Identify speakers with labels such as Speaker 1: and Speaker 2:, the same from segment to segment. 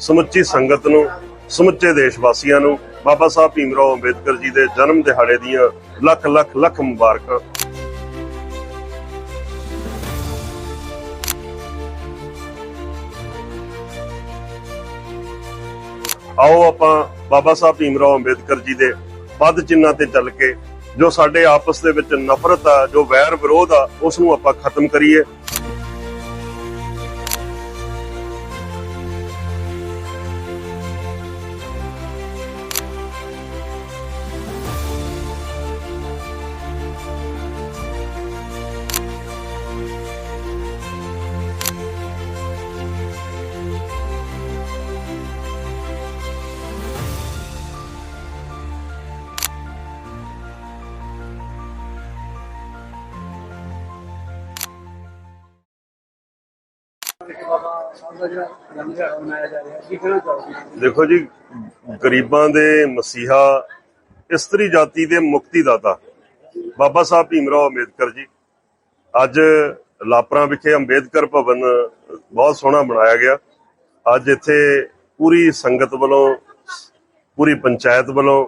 Speaker 1: ਸਮੁੱਚੀ ਸੰਗਤ ਨੂੰ, ਸਮੁੱਚੇ ਦੇਸ਼ ਵਾਸੀਆਂ ਨੂੰ, ਬਾਬਾ ਸਾਹਿਬ ਭੀਮਰਾਓ ਅੰਬੇਦਕਰ ਜੀ ਦੇ ਜਨਮ ਦਿਹਾੜੇ ਦੀਆਂ ਲੱਖ ਲੱਖ ਲੱਖ ਮੁਬਾਰਕਾਂ। ਆਓ ਆਪਾਂ ਬਾਬਾ ਸਾਹਿਬ ਭੀਮਰਾਓ ਅੰਬੇਦਕਰ ਜੀ ਦੇ ਪਦ ਚਿੰਨਾਂ ਤੇ ਚੱਲ ਕੇ, ਜੋ ਸਾਡੇ ਆਪਸ ਦੇ ਵਿੱਚ ਨਫ਼ਰਤ ਆ, ਜੋ ਵੈਰ ਵਿਰੋਧ ਆ ਉਸ ਨੂੰ ਆਪਾਂ ਖਤਮ ਕਰੀਏ। ਦੇਖੋ ਜੀ, ਗਰੀਬਾਂ ਦੇ ਮਸੀਹਾ, ਇਸਤਰੀ ਜਾਤੀ ਦੇ ਮੁਕਤੀ ਦਾਤਾ ਬਾਬਾ ਸਾਹਿਬ ਭੀਮਰਾਓ ਅੰਬੇਦਕਰ ਜੀ, ਅੱਜ ਲਾਪਰਾ ਵਿਖੇ ਅੰਬੇਦਕਰ ਭਵਨ ਬਹੁਤ ਸੋਹਣਾ ਬਣਾਇਆ ਗਿਆ। ਅੱਜ ਇੱਥੇ ਪੂਰੀ ਸੰਗਤ ਵੱਲੋਂ, ਪੂਰੀ ਪੰਚਾਇਤ ਵੱਲੋਂ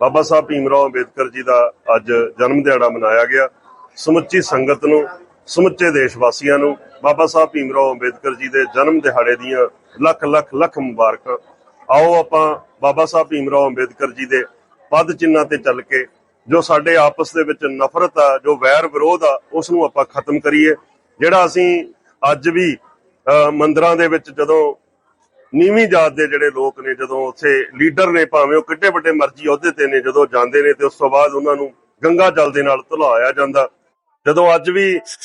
Speaker 1: ਬਾਬਾ ਸਾਹਿਬ ਭੀਮਰਾਓ ਅੰਬੇਦਕਰ ਜੀ ਦਾ ਅੱਜ ਜਨਮ ਦਿਹਾੜਾ ਮਨਾਇਆ ਗਿਆ। ਸਮੁੱਚੀ ਸੰਗਤ ਨੂੰ ਸਮੁੱਚੇ ਦੇਸ਼ ਵਾਸੀਆਂ ਨੂੰ ਬਾਬਾ ਸਾਹਿਬ ਭੀਮਰਾਓ ਅੰਬੇਦਕਰ ਜੀ ਦੇ ਜਨਮ ਦਿਹਾੜੇ ਦੀਆਂ ਲੱਖ ਲੱਖ ਲੱਖ ਮੁਬਾਰਕਾਂ। ਆਓ ਆਪਾਂ ਬਾਬਾ ਸਾਹਿਬ ਭੀਮਰਾਓ ਅੰਬੇਦਕਰ ਜੀ ਦੇ ਪਦ ਚਿੰਨ੍ਹਾਂ ਤੇ ਚੱਲ ਕੇ ਜੋ ਸਾਡੇ ਆਪਸ ਦੇ ਵਿੱਚ ਨਫ਼ਰਤ ਆ ਜੋ ਵੈਰ ਵਿਰੋਧ ਆ ਉਸ ਨੂੰ ਆਪਾਂ ਖਤਮ ਕਰੀਏ ਜਿਹੜਾ ਅਸੀਂ ਅੱਜ ਵੀ ਅਹ, ਮੰਦਿਰਾਂ ਦੇ ਵਿੱਚ ਜਦੋਂ ਨੀਵੀਂ ਜਾਤ ਦੇ ਜਿਹੜੇ ਲੋਕ ਨੇ ਜਦੋਂ ਉੱਥੇ ਲੀਡਰ ਨੇ ਭਾਵੇਂ ਉਹ ਕਿੱਡੇ ਵੱਡੇ ਮਰਜ਼ੀ ਅਹੁਦੇ ਤੇ ਨੇ ਜਦੋਂ ਜਾਂਦੇ ਨੇ ਤੇ ਉਸ ਤੋਂ ਬਾਅਦ ਉਹਨਾਂ ਨੂੰ ਗੰਗਾ ਜਲ ਦੇ ਨਾਲ ਧੁਲਾਇਆ ਜਾਂਦਾ। ਜਦੋਂ ਅੱਜ ਵੀ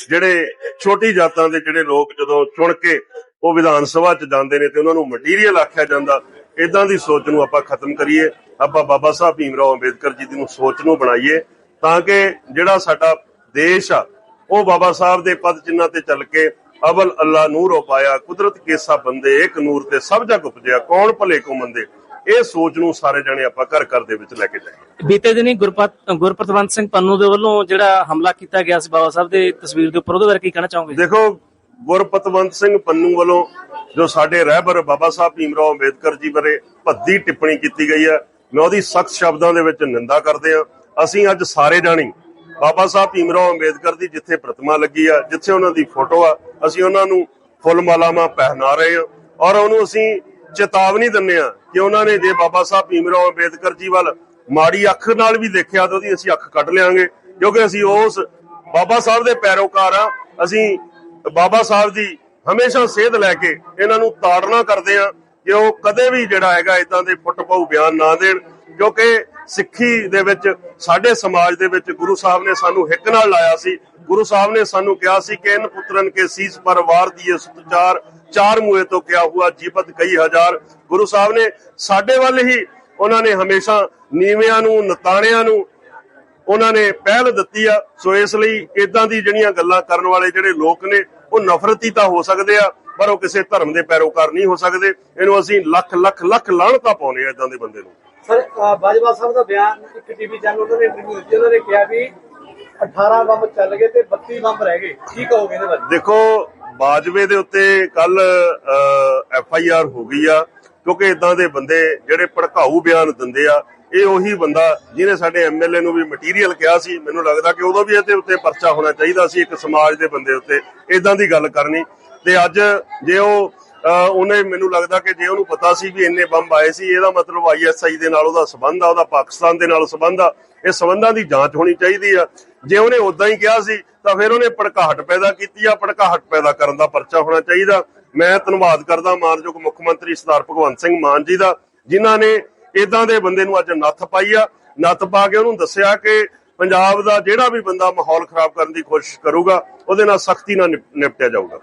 Speaker 1: ਜਿਹੜੇ ਛੋਟੀ ਜਾਤਾਂ ਦੇ ਜਿਹੜੇ ਲੋਕ ਜਦੋਂ ਚੁਣ ਕੇ ਉਹ ਵਿਧਾਨ ਸਭਾ 'ਚ ਜਾਂਦੇ ਨੇ ਤੇ ਉਹਨਾਂ ਨੂੰ ਮਟੀਰੀਅਲ ਆਖਿਆ ਜਾਂਦਾ ਇਦਾਂ ਦੀ ਸੋਚ ਨੂੰ ਆਪਾਂ ਖਤਮ ਕਰੀਏ। ਆਪਾਂ ਬਾਬਾ ਸਾਹਿਬ ਭੀਮ ਰਾਓ ਅੰਬੇਦਕਰ ਜੀ ਦੀ ਨੂੰ ਸੋਚ ਨੂੰ ਬਣਾਈਏ ਤਾਂ ਕਿ ਜਿਹੜਾ ਸਾਡਾ ਦੇਸ਼ ਆ, ਉਹ ਬਾਬਾ ਸਾਹਿਬ ਦੇ ਪਦ ਚਿੰਨ੍ਹਾਂ ਤੇ ਚੱਲ ਕੇ ਅਵਲ ਅੱਲਾ ਨੂਰ ਹੋ ਪਾਇਆ, ਕੁਦਰਤ ਕੇਸਾ ਬੰਦੇ ਇੱਕ ਨੂਰ ਤੇ ਸਭ ਜਗ ਉਪਜਿਆ, ਕੌਣ ਭਲੇ ਕੋ ਮੰਦੇ? ਇਹ ਸੋਚ ਨੂੰ ਸਾਰੇ ਜਣੇ ਆਪਾਂ ਘਰ ਘਰ ਦੇ ਵਿੱਚ ਲੈ ਕੇ ਜਾਈਏ।
Speaker 2: ਬੀਤੇ ਦਿਨੀ ਗੁਰਪਤ ਗੁਰਪਤਵੰਤ ਸਿੰਘ ਪੰਨੂ ਦੇ ਵੱਲੋਂ ਜਿਹੜਾ ਹਮਲਾ ਕੀਤਾ ਗਿਆ ਸੀ ਬਾਬਾ ਸਾਹਿਬ ਦੇ ਤਸਵੀਰ ਦੇ ਉੱਪਰ ਉਹਦੇ ਬਾਰੇ ਕੀ ਕਹਿਣਾ ਚਾਹੋਗੇ?
Speaker 1: ਦੇਖੋ ਗੁਰਪਤਵੰਤ ਸਿੰਘ ਪੰਨੂ ਵੱਲੋਂ ਜੋ ਸਾਡੇ ਰਹਿਬਰ ਬਾਬਾ ਸਾਹਿਬ ਭੀਮਰਾਓ ਅੰਬੇਦਕਰ ਜੀ ਬਾਰੇ ਭੱਦੀ ਟਿੱਪਣੀ ਕੀਤੀ ਗਈ ਹੈ ਮੈਂ ਉਹਦੀ ਸਖਤ ਸ਼ਬਦਾਂ ਦੇ ਵਿੱਚ ਨਿੰਦਾ ਕਰਦੇ ਆ ਅਸੀਂ ਅੱਜ ਸਾਰੇ ਜਾਣੀ ਬਾਬਾ ਸਾਹਿਬ ਭੀਮਰਾਓ ਅੰਬੇਦਕਰ ਦੀ ਜਿੱਥੇ ਪ੍ਰਤਿਮਾ ਲੱਗੀ ਆ ਜਿੱਥੇ ਉਹਨਾਂ ਦੀ ਫੋਟੋ ਆ ਅਸੀਂ ਉਹਨਾਂ ਨੂੰ ਫੁੱਲ ਮਾਲਾਵਾਂ ਪਹਿਨਾ ਰਹੇ ਆ ਔਰ ਉਹਨੂੰ ਅਸੀਂ ਚੇਤਾਵਨੀ ਦਿੰਨੇ ਆ ਕਿ ਉਹਨਾਂ ਨੇ ਜੇ ਬਾਬਾ ਸਾਹਿਬ ਭੀਮਰਾਓ ਅੰਬੇਦਕਰ ਜੀ ਵੱਲ ਮਾੜੀ ਅੱਖ ਨਾਲ ਵੀ ਦੇਖਿਆ ਤਾਂ ਉਹਦੀ ਅਸੀਂ ਅੱਖ ਕੱਢ ਲਿਆਂਗੇ, ਕਿਉਂਕਿ ਅਸੀਂ ਉਸ ਬਾਬਾ ਸਾਹਿਬ ਦੇ ਪੈਰੋਕਾਰ ਆ ਅਸੀਂ ਬਾਬਾ ਸਾਹਿਬ ਦੀ ਹਮੇਸ਼ਾ ਸੇਧ ਲੈ ਕੇ ਇਹਨਾਂ ਨੂੰ ਤਾੜਨਾ ਕਰਦੇ ਆ ਕਿ ਉਹ ਕਦੇ ਵੀ ਜਿਹੜਾ ਹੈਗਾ ਇਦਾਂ ਦੇ ਫੁੱਟਪਾਉ ਬਿਆਨ ਨਾ ਦੇਣ, ਕਿਉਂਕਿ ਸਿੱਖੀ ਦੇ ਵਿੱਚ, ਸਾਡੇ ਸਮਾਜ ਦੇ ਵਿੱਚ ਗੁਰੂ ਸਾਹਿਬ ਨੇ ਸਾਨੂੰ ਹਿੱਕ ਨਾਲ ਲਾਇਆ ਸੀ। ਗੁਰੂ ਸਾਹਿਬ ਨੇ ਸਾਨੂੰ ਕਿਹਾ ਸੀ ਕਿ ਇਨ ਪੁੱਤਰਨ ਕੇ ਸੀਸ ਪਰ ਦੀਏ ਸੁਤਚਾਰ ਚਾਰ ਮੂਏ ਤੋਂ ਕਿਆ ਹੁਆ ਜੀਵਤ ਕਈ ਹਜ਼ਾਰ। ਗੁਰੂ ਸਾਹਿਬ ਨੇ ਸਾਡੇ ਵੱਲ ਹੀ ਉਹਨਾਂ ਨੇ ਹਮੇਸ਼ਾ ਨੀਵਿਆਂ ਨੂੰ, ਨਤਾਣਿਆਂ ਨੂੰ ਉਹਨਾਂ ਨੇ ਪਹਿਲ ਦਿੱਤੀ ਆ। ਸੋ ਇਸ ਲਈ ਇਦਾਂ ਦੀ ਜਿਹੜੀਆਂ ਗੱਲਾਂ ਕਰਨ ਵਾਲੇ ਜਿਹੜੇ ਲੋਕ ਨੇ, ਉਹ ਨਫ਼ਰਤੀ ਤਾਂ ਹੋ ਸਕਦੇ ਆ, ਪਰ ਉਹ ਕਿਸੇ ਧਰਮ ਦੇ ਪੈਰੋਕਾਰ ਨਹੀਂ ਹੋ ਸਕਦੇ। ਇਹਨੂੰ ਅਸੀਂ ਲੱਖ ਲੱਖ ਲੱਖ ਲਾਹਣਤਾ ਪਾਉਨੇ ਆ ਇਦਾਂ ਦੇ ਬੰਦੇ ਨੂੰ।
Speaker 3: ਸਰ ਬਾਜਵਾ ਸਾਹਿਬ ਦਾ ਬਿਆਨ ਇੱਕ ਟੀਵੀ ਚੈਨਲ ਉਹਨਾਂ ਨੇ ਇੰਟਰਵਿਊ ਦਿੱਤੀ। ਉਹਨਾਂ ਨੇ ਕਿਹਾ ਵੀ 18 ਬੰਬ ਚੱਲ ਗਏ ਤੇ 32 ਬੰਬ ਰਹਿ ਗਏ। ਕੀ ਕਹੋਗੇ ਇਹਦੇ ਬਾਰੇ?
Speaker 1: ਦੇਖੋ, ਬਾਜਵੇ ਦੇ ਉੱਤੇ ਕੱਲ ਐਫ ਆਈ ਆਰ ਹੋ ਗਈ ਆ, ਕਿਉਂਕਿ ਇਦਾਂ ਦੇ ਬੰਦੇ ਜਿਹੜੇ ਭੜਕਾਊ ਬਿਆਨ ਦਿੰਦੇ ਆ, ਇਹ ਉਹੀ ਬੰਦਾ ਜਿਹਨੇ ਸਾਡੇ ਐਮਐਲਏ ਨੂੰ ਵੀ ਮਟੀਰੀਅਲ ਕਿਹਾ ਸੀ। ਮੈਨੂੰ ਲੱਗਦਾ ਕਿ ਉਦੋਂ ਵੀ ਇਹਦੇ ਉੱਤੇ ਪਰਚਾ ਹੋਣਾ ਚਾਹੀਦਾ ਸੀ ਇੱਕ ਸਮਾਜ ਦੇ ਬੰਦੇ ਉੱਤੇ। ਇਦਾਂ ਦੀ ਗੱਲ ਕਰਨੀ। ਤੇ ਅੱਜ ਜੇ ਉਹ ਉਹਨੇ ਮੈਨੂੰ ਲੱਗਦਾ ਕਿ ਜੇ ਉਹਨੂੰ ਪਤਾ ਸੀ ਵੀ ਇੰਨੇ ਬੰਬ ਆਏ ਸੀ, ਇਹਦਾ ਮਤਲਬ ਆਈਐਸਆਈ ਦੇ ਨਾਲ ਉਹਦਾ ਸਬੰਧ ਆ, ਉਹਦਾ ਪਾਕਿਸਤਾਨ ਦੇ ਨਾਲ ਸਬੰਧ ਆ। ਇਹ ਸਬੰਧਾਂ ਦੀ ਜਾਂਚ ਹੋਣੀ ਚਾਹੀਦੀ ਆ। ਜੇ ਉਹਨੇ ਉਦਾਂ ਹੀ ਕਿਹਾ ਸੀ, ਤਾਂ ਫਿਰ ਉਹਨੇ ਭੜਕਾਹਟ ਪੈਦਾ ਕੀਤੀ ਆ। ਭੜਕਾਹਟ ਪੈਦਾ ਕਰਨ ਦਾ ਪਰਚਾ ਹੋਣਾ ਚਾਹੀਦਾ। ਮੈਂ ਧੰਨਵਾਦ ਕਰਦਾ ਮਾਨਯੋਗ ਮੁੱਖ ਮੰਤਰੀ ਸਰਦਾਰ ਭਗਵੰਤ ਸਿੰਘ ਮਾਨ ਜੀ ਦਾ, ਜਿਨ੍ਹਾਂ ਨੇ ਇਦਾਂ ਦੇ ਬੰਦੇ ਨੂੰ ਅੱਜ ਨੱਥ ਪਾਈ ਆ। ਨੱਥ ਪਾ ਕੇ ਉਹਨੂੰ ਦੱਸਿਆ ਕਿ ਪੰਜਾਬ ਦਾ ਜਿਹੜਾ ਵੀ ਬੰਦਾ ਮਾਹੌਲ ਖਰਾਬ ਕਰਨ ਦੀ ਕੋਸ਼ਿਸ਼ ਕਰੂਗਾ, ਉਹਦੇ ਨਾਲ ਸਖਤੀ ਨਾਲ ਨਿਪਟਿਆ ਜਾਊਗਾ।